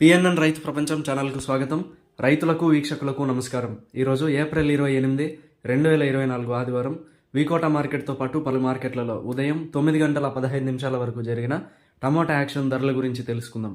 PNN రైతు ప్రపంచం ఛానల్కు స్వాగతం. రైతులకు వీక్షకులకు నమస్కారం. ఈరోజు ఏప్రిల్ ఇరవై ఎనిమిది రెండు వేల ఇరవై నాలుగు ఆదివారం. వికోట మార్కెట్తో పాటు పలు మార్కెట్లలో ఉదయం తొమ్మిది గంటల పదహైదు నిమిషాల వరకు జరిగిన టమోటా యాక్షన్ ధరల గురించి తెలుసుకుందాం.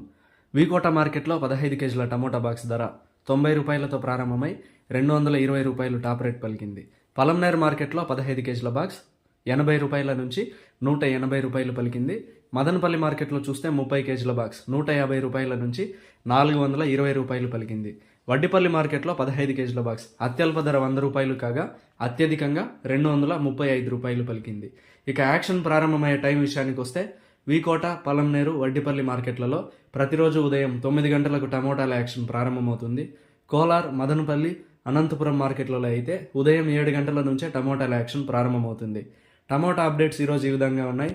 వికోట మార్కెట్లో పదహైదు కేజీల టమోటా బాక్స్ ధర తొంభై రూపాయలతో ప్రారంభమై రెండు వందల ఇరవై రూపాయలు టాప్ రేట్ పలికింది. పలంనేర్ మార్కెట్లో పదహైదు కేజీల బాక్స్ ఎనభై రూపాయల నుంచి నూట ఎనభై రూపాయలు పలికింది. మదనపల్లి మార్కెట్లో చూస్తే ముప్పై కేజీల బాక్స్ నూట యాభై రూపాయల నుంచి నాలుగు వందల ఇరవై రూపాయలు పలికింది. వడ్డిపల్లి మార్కెట్లో పదహైదు కేజీల బాక్స్ అత్యల్ప ధర వంద రూపాయలు కాగా అత్యధికంగా రెండు వందల ముప్పై ఐదు రూపాయలు పలికింది. ఇక యాక్షన్ ప్రారంభమయ్యే టైం విషయానికి వస్తే వీకోట పలంనేరు వడ్డిపల్లి మార్కెట్లలో ప్రతిరోజు ఉదయం తొమ్మిది గంటలకు టమోటాల యాక్షన్ ప్రారంభమవుతుంది. కోలార్ మదనపల్లి అనంతపురం మార్కెట్లలో అయితే ఉదయం ఏడు గంటల నుంచే టమోటాల యాక్షన్ ప్రారంభమవుతుంది. టమోటా అప్డేట్స్ ఈరోజు ఈ విధంగా ఉన్నాయి.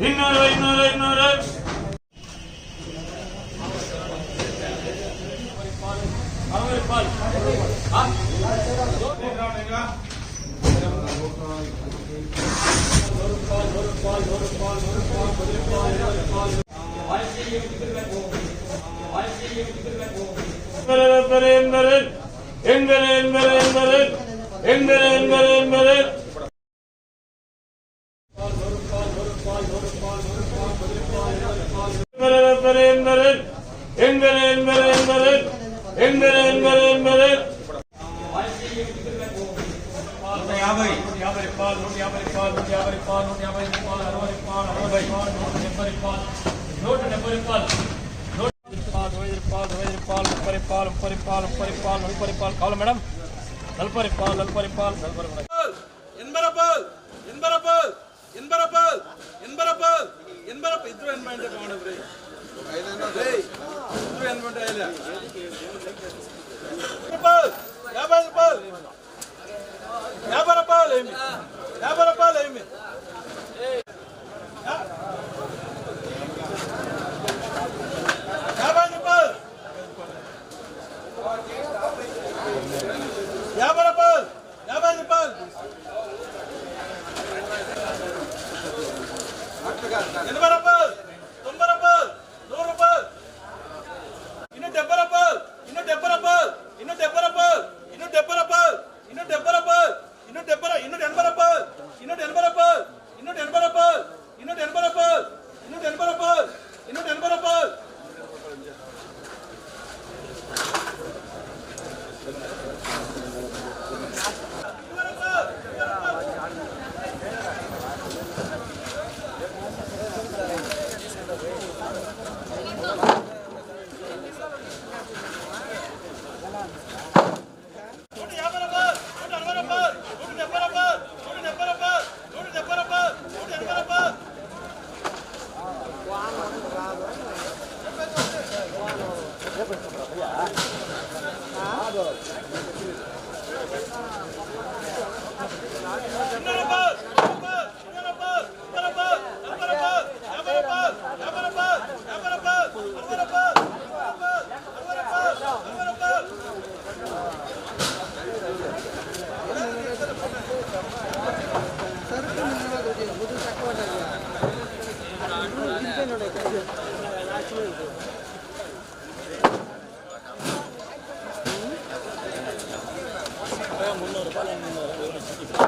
இன்னொரு இன்னொரு இன்னொரு. என்பது என்பது என்பது என்பது என்பது என்பது என்பது எங்கள் என்பது என்பது எங்கள் என்பது என்பது యాభై యాభై రూపాయలు నూట యాభై రూపాయలు నూట యాభై రూపాయలు నూట యాభై రూపాయలు అరవై రూపాయలు అరవై రూపాయలు నూట డెబ్బై రూపాయలు నూట డెబ్బై రూపాయలు నూట ఇరవై రూపాయలు ఇరవై రూపాయలు ముప్పై రూపాయలు ముప్పై రూపాయలు ముప్పై రూపాయలు ముప్పై రూపాయలు కావాలి మేడం నలభై రూపాయలు నలభై రూపాయలు నలభై రూపాయలు ಎಂಬರಪ್ಪ ಎಂಬರಪ್ಪ ಇದ್ರು ಏನ್ ಮಾಡಿ ಮಾಡಬ್ರಿ ಇದ್ರು ಏನ್ ಮಾಡಿ ಇಲ್ಲ యాభై రూపాయలు యాభై రూపాయలు ఏమి యాభై Ele vai よろしくお願いします。